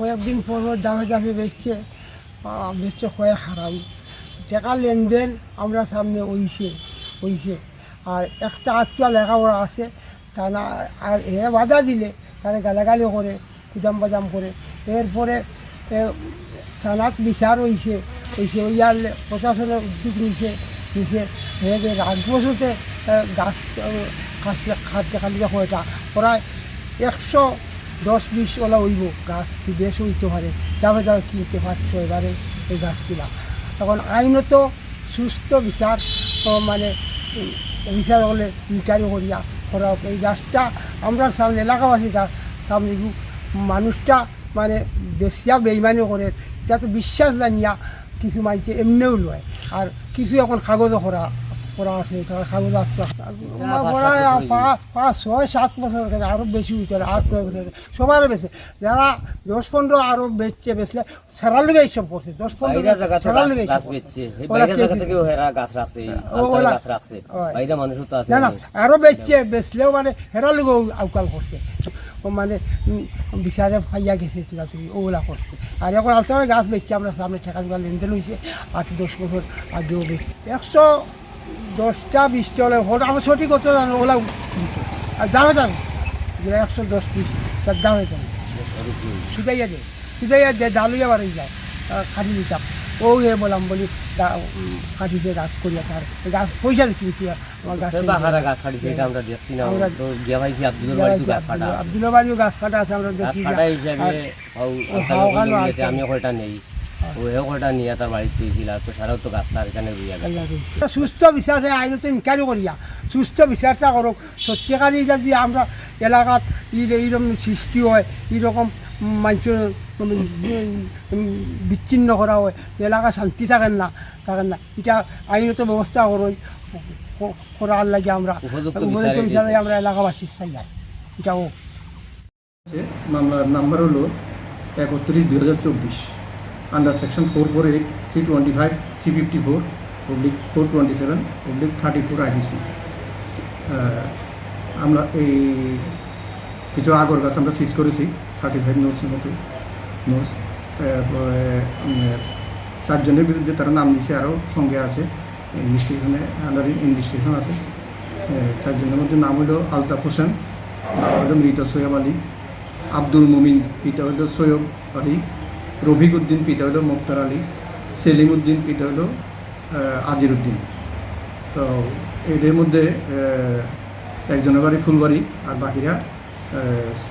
কয়েকদিন পর দামে দামে বেচছে বেচছে কয়েক হারাম। টাকা লেনদেন আমরা সামনে ওইছে ওইছে আর একটা আত্মীয় লেখাপড়া আছে তা না, আর এ বাধা দিলে তারা গালাগালি করে কুদাম বাদাম করে। এরপরে থানাত বিচার হয়েছে হয়েছে ওইয়ার প্রশাসনের উদ্যোগ নিছে নিছে। এদের রাজবসতে গাছ খাসি খাদ্য খালি কয়টা? প্রায় একশো দশ বিশ ওলা হইব গাছ কি বেশ হইতে পারে যাবে যাবে কিনতে পারছ এবারে এই গাছগুলা তখন আইনত সুস্থ বিচার মানে বিচার হলে ইনকারি করিয়া করা। এই গাছটা আমরা সামনে, এলাকাবাসী গাছ সামনে মানুষটা মানে বেশিয়া বেইমানি করে, যাতে বিশ্বাস জানিয়া কিছু মানুষে এমনিও লয়। আর কিছু এখন কাগজও করা। করা আছে তারা প্রায় পাঁচ ছয় সাত বছর কেন আরও বেশি হইতে আট নয় বছর বেশি। যারা দশ পনেরো আরও বেচছে বেচলে লেগে এইসব করছে। দশ পনেরো গাছ লেগে গাছ গাছ গাছ হয়। না না আরও বেচছে বেচলেও মানে হেরা আউকাল করছে। ও মানে বিচারে ফাইয়া গেছে আছে ওগুলা করছে। আর এখন আলতে গাছ বেচছে আমরা সামনে ঠেকা লেনদেন হয়েছে আট দশ বছর আগেও বেচছে। একশো দশটা বিশটা হলে হঠাৎ আমার সঠিক করতে জানো ওলা আর দামে দামে। একশো দশ পিস তার দামে দামে। সুদাইয়া দেয় সুদাইয়া দেয় ডালুইয়া বাড়ি যায় কাটি দিতাম ও এ বললাম বলি কাটি দিয়ে গাছ করিয়া তার গাছ পয়সা দিচ্ছি কি আমার গাছ গাছ কাটিছে এটা আমরা দেখছি না। আমরা- গিয়া ভাইছি আব্দুলের বাড়িতে গাছ কাটা। বাড়িও গাছ কাটা আছে আমরা গাছ দেখি কাটা হিসাবে ও হাওয়া খানো আলতারে আছে। আমিও কয়টা নেই। ও এও কয়টা নিয়ে তার বাড়িতে দিয়েছিল তো সারাও তো এখানে রুইয়া গেছে। সুস্থ ইনকারি করিয়া সুস্থ বিচারটা করুক। সত্যিকারই যদি আমরা এলাকাত ই- এইরকম সৃষ্টি হয় এইরকম মানুষের বিচ্ছিন্ন করা হয় এলাকা শান্তি থাকেন না থাকেন না। এটা আইনত ব্যবস্থা করই ক- করার লাগে আমরা উপযুক্ত দিয়েছে। আমরা এলাকাবাসীর চাই এটাও। মামলার নাম্বার হলো একত্রিশ দুই হাজার চব্বিশ। Fifty four public four twenty seven public thirty four IDC আমরা এই কিছু আগর গাছ আমরা সিজ করেছি থার্টি ফাইভ নোটস মতো নোটস চারজনের বিরুদ্ধে তারা নাম দিচ্ছে আরও সঙ্গে আছে ইনভেস্টিগেশনে আন্ডার ইনভেস্টিগেশন আছে। চারজনের মধ্যে নাম হলো আলতাফ হোসেন, নাম হলো মৃত সৈয়ব আলী, আব্দুল মুমিন, পিতা হলো সৈয়ব আলী রফিক উদ্দিন পিতা হলো মুক্তার আলী সেলিম উদ্দিন পিতা হলো আজির উদ্দিন তো এদের মধ্যে একজনের বাড়ি ফুলবাড়ি আর বাকিরা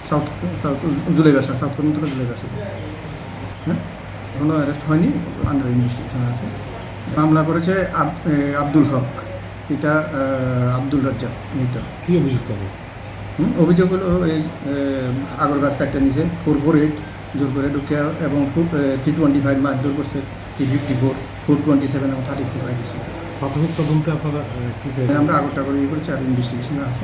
south south Julegachha south Karmatala Julegachha হ্যাঁ? এখনও অ্যারেস্ট হয়নি আন্ডার ইনভেস্টিগেশন আছে। মামলা করেছে আব- আব্দুল হক। আহ, আব্দুল রাজ্জাক মৃত। কি অভিযুক্ত অভিযোগ হলো এই আগর গাছ কাটতে নিছে ফোর ফোর এইট জোর করে ঢুকে এবং থ্রি টোয়েন্টি ফাইভ মারধর করছে three fifty four four twenty seven এবং থার্টি ফোর ফাইভ প্রাথমিক তদন্তে আপনারা? আমরা আগরটা করে ইয়ে করেছি আর ইনভেস্টিগেশনে আছে